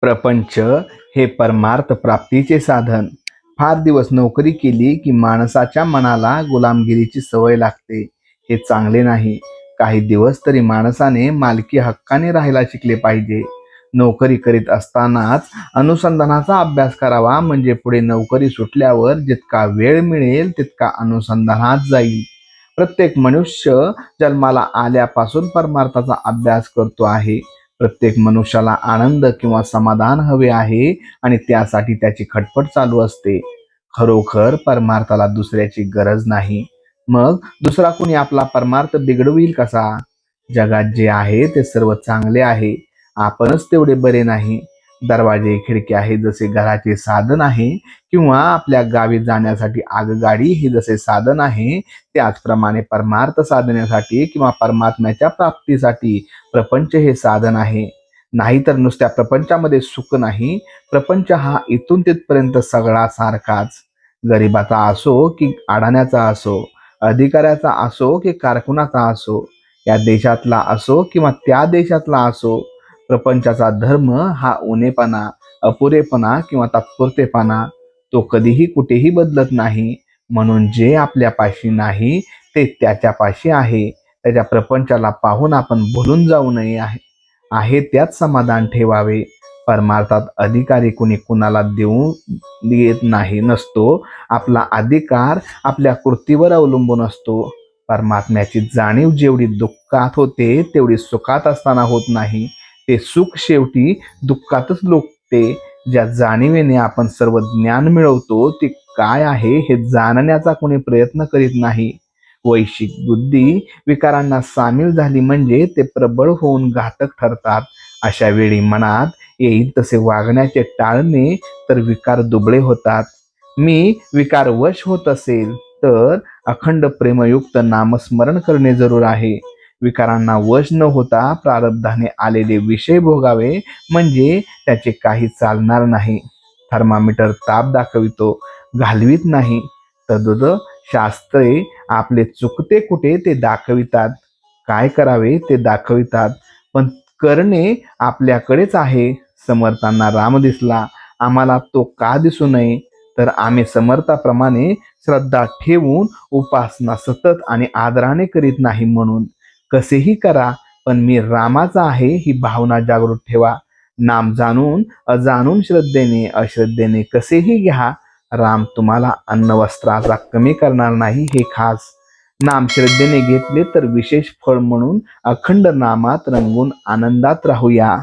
प्रपंच हे परमार्थ प्राप्तीचे साधन. फार दिवस नोकरी केली की माणसाच्या मनाला गुलामगिरीची सवय लागते. हे चांगले नाही. काही दिवस तरी माणसाने मालकी हक्काने राहायला शिकले पाहिजे. नोकरी करीत असतानाच अनुसंधानाचा अभ्यास करावा म्हणजे पुढे नोकरी सुटल्यावर जितका वेळ मिळेल तितका अनुसंधानात जाईल. प्रत्येक मनुष्य जन्माला आल्यापासून परमार्थाचा अभ्यास करतो आहे. प्रत्येक मनुष्याला आनंद किंवा समाधान हवे आहे आणि त्यासाठी त्याची खटपट चालू असते. खरोखर परमार्थाला दुसऱ्याची गरज नाही. मग दुसरा कोणी आपला परमार्थ बिघडविल कसा? जगात जे आहे ते सर्व चांगले आहे. आपणच तेवढे बरे नाही. दरवाजे खिडक्या हे जसे घराचे साधन आहे किंवा आपल्या गावी जाण्यासाठी आगगाडी हे जसे साधन आहे त्याचप्रमाणे परमार्थ साधण्यासाठी किंवा परमात्म्याच्या प्राप्तीसाठी प्रपंच हे साधन आहे. नाहीतर नुसत्या प्रपंचामध्ये सुख नाही प्रपंच हा इथून तिथपर्यंत सगळा सारखाच. गरिबाचा असो की अडाण्याचा असो अधिकाऱ्याचा असो की कारकुनाचा असो या देशातला असो किंवा त्या देशातला असो प्रपंचाचा धर्म हा उणेपणा अपुरेपणा किंवा तात्पुरतेपणा तो कधीही कुठेही बदलत नाही. म्हणून जे आपल्यापाशी नाही ते त्याच्यापाशी आहे. त्याच्या प्रपंचाला पाहून आपण भुलून जाऊ नये आहे. आहे त्यात समाधान ठेवावे. परमार्थात अधिकारी कुणी कुणाला देऊ येत नाही नसतो. आपला अधिकार आपल्या कृतीवर अवलंबून असतो. परमात्म्याची जाणीव जेवढी दुःखात होते तेवढी सुखात असताना होत नाही. ते सुख शेवटी दुःखातच लोकते ज्या जाणीवेने आपण सर्व ज्ञान मिळवतो ते काय आहे हे जाणण्याचा कोणी प्रयत्न करीत नाही. वैश्विक बुद्धी विकारांना सामील झाली म्हणजे ते प्रबळ होऊन घातक ठरतात. अशा वेळी मनात येईल तसे वागण्याचे टाळणे तर विकार दुबळे होतात. मी विकार वश होत असेल तर अखंड प्रेमयुक्त नामस्मरण करणे जरूर आहे. विकारांना वश न होता प्रारब्धाने आलेले विषय भोगावे म्हणजे त्याचे काही चालणार नाही. थर्मामीटर ताप दाखवितो घालवीत नाही. तद्वत शास्त्रे आपले चुकते कुठे ते दाखवितात. काय करावे ते दाखवितात पण करणे आपल्याकडेच आहे. समर्थांना राम दिसला आम्हाला तो का दिसू नये? तर आम्ही समर्थाप्रमाणे श्रद्धा ठेवून उपासना सतत आणि आदराने करीत नाही म्हणून. कसेही करा पण मी रामाचा आहे ही भावना जागृत ठेवा. नाम जाणून अजाणून श्रद्धेने अश्रद्धेने कसेही घ्या राम तुम्हाला अन्न वस्त्राचा कमी करणार नाही हे खास. नाम श्रद्धेने घेतले तर विशेष फळ म्हणून अखंड नामात रंगून आनंदात राहूया.